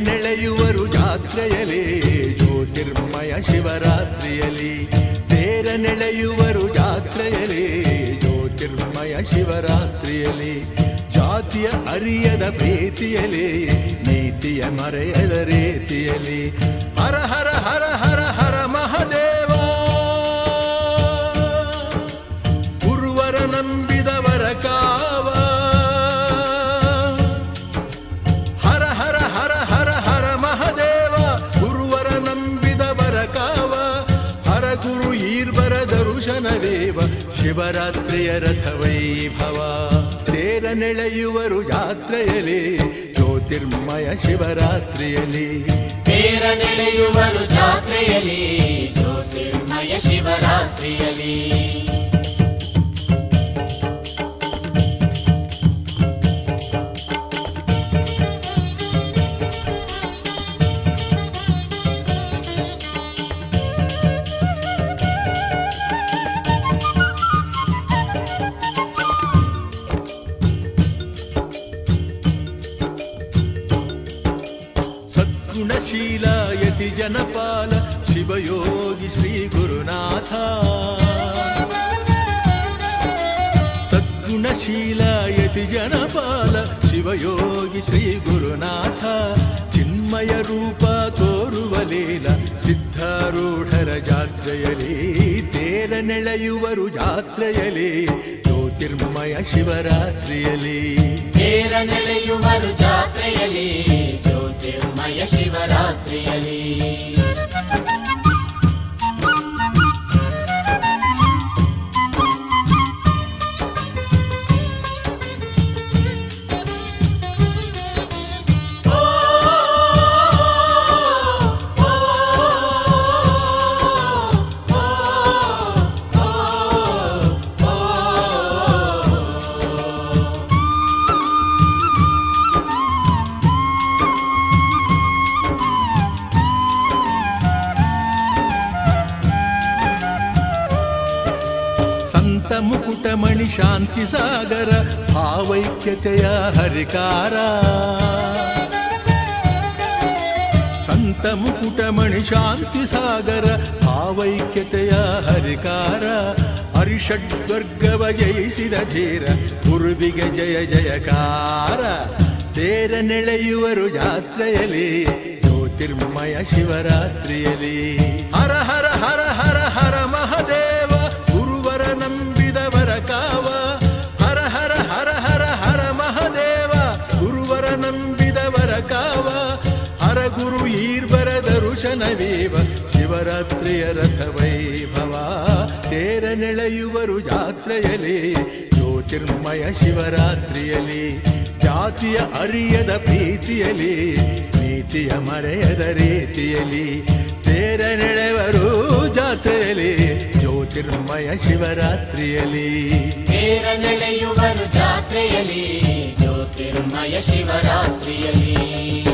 ನೆಳೆಯುವರು ಜಾತ್ರೆಯಲ್ಲಿ ಜ್ಯೋತಿರ್ಮಯ ಶಿವರಾತ್ರಿಯಲ್ಲಿ. ತೇರ ನೆಳೆಯುವರು ಜಾತ್ರೆಯಲ್ಲಿ ಜ್ಯೋತಿರ್ಮಯ ಶಿವರಾತ್ರಿಯಲ್ಲಿ. ಜಾತಿಯ ಅರಿಯದ ಪ್ರೀತಿಯಲ್ಲಿ ನೀತಿಯ ಮರೆಯದ ರೀತಿಯಲಿ ಶಿವರಾತ್ರಿಯ ರಥವೈಭವ. ತೇರನೆಳೆಯುವರು ತೇರ ನೆಳೆಯುವರು ಜ್ಯೋತಿರ್ಮಯ ಶಿವರಾತ್ರಿಯಲ್ಲಿ. ತೇರ ನೆಳೆಯುವರು ಜಾತ್ರೆಯಲ್ಲಿ ಜ್ಯೋತಿರ್ಮಯ ಶಿವರಾತ್ರಿಯಲ್ಲಿ. ಸದ್ಗುಣಶೀಲ ಯತಿ ಜನಪಾಲ ಶಿವಯೋಗಿ ಶ್ರೀ ಗುರುನಾಥ. ಸದ್ಗುಣಶೀಲ ಯತಿ ಜನಪಾಲ ಶಿವಯೋಗಿ ಶ್ರೀ ಗುರುನಾಥ. ಚಿನ್ಮಯ ರೂಪ ತೋರುವ ಲೀಲ ಸಿದ್ಧಾರೂಢರ ಜಾತ್ರೆಯಲ್ಲಿ ತೇರ ನೆಳೆಯುವರು ಜಾತ್ರೆಯಲ್ಲಿ ಜ್ಯೋತಿರ್ಮಯ ಶಿವರಾತ್ರಿಯಲಿ ತೇರ ನೆಳೆಯುವರು ಜಾತ್ರೆಯಲ್ಲಿ ಜ್ಯೋತಿರ್ಮಯ ಶಿವರಾತ್ರಿಯಲ್ಲಿ ಸಂತ ಮುಕುಟಮಣಿ ಶಾಂತಿ ಸಾಗರ, ಭಾವೈಕ್ಯತೆಯ ಹರಿಕಾರ. ಸಂತ ಮುಕುಟಮಣಿ ಶಾಂತಿ ಸಾಗರ, ಭಾವೈಕ್ಯತೆಯ ಹರಿಕಾರ. ಹರಿಷಡ್ವರ್ಗವ ಜಯಿಸಿದ ಧೀರ, ಗುರುವಿಗೆ ಜಯ ಜಯಕಾರ. ತೇರ ನೆಳೆಯುವರು ಜಾತ್ರೆಯಲ್ಲಿ, ಜ್ಯೋತಿರ್ಮಯ ಶಿವರಾತ್ರಿಯಲ್ಲಿ. ಹರ ಹರ ಹರ ಹರ ದರುಶನವೇವ ಶಿವರಾತ್ರಿಯ ರಥವೈಭವ ತೇರ ನೆಳೆಯುವರು ಜಾತ್ರೆಯಲ್ಲಿ, ಜ್ಯೋತಿರ್ಮಯ ಶಿವರಾತ್ರಿಯಲ್ಲಿ, ಜಾತಿಯ ಅರಿಯದ ಪ್ರೀತಿಯಲ್ಲಿ, ನೀತಿಯ ಮರೆಯದ ರೀತಿಯಲ್ಲಿ. ತೇರ ನೆಳೆವರು ಜಾತ್ರೆಯಲ್ಲಿ, ಜ್ಯೋತಿರ್ಮಯ ಶಿವರಾತ್ರಿಯಲ್ಲಿ. ತೇರ ನೆಳೆಯುವರು ಜಾತ್ರೆಯಲ್ಲಿ, ಜ್ಯೋತಿರ್ಮಯ ಶಿವರಾತ್ರಿಯಲ್ಲಿ.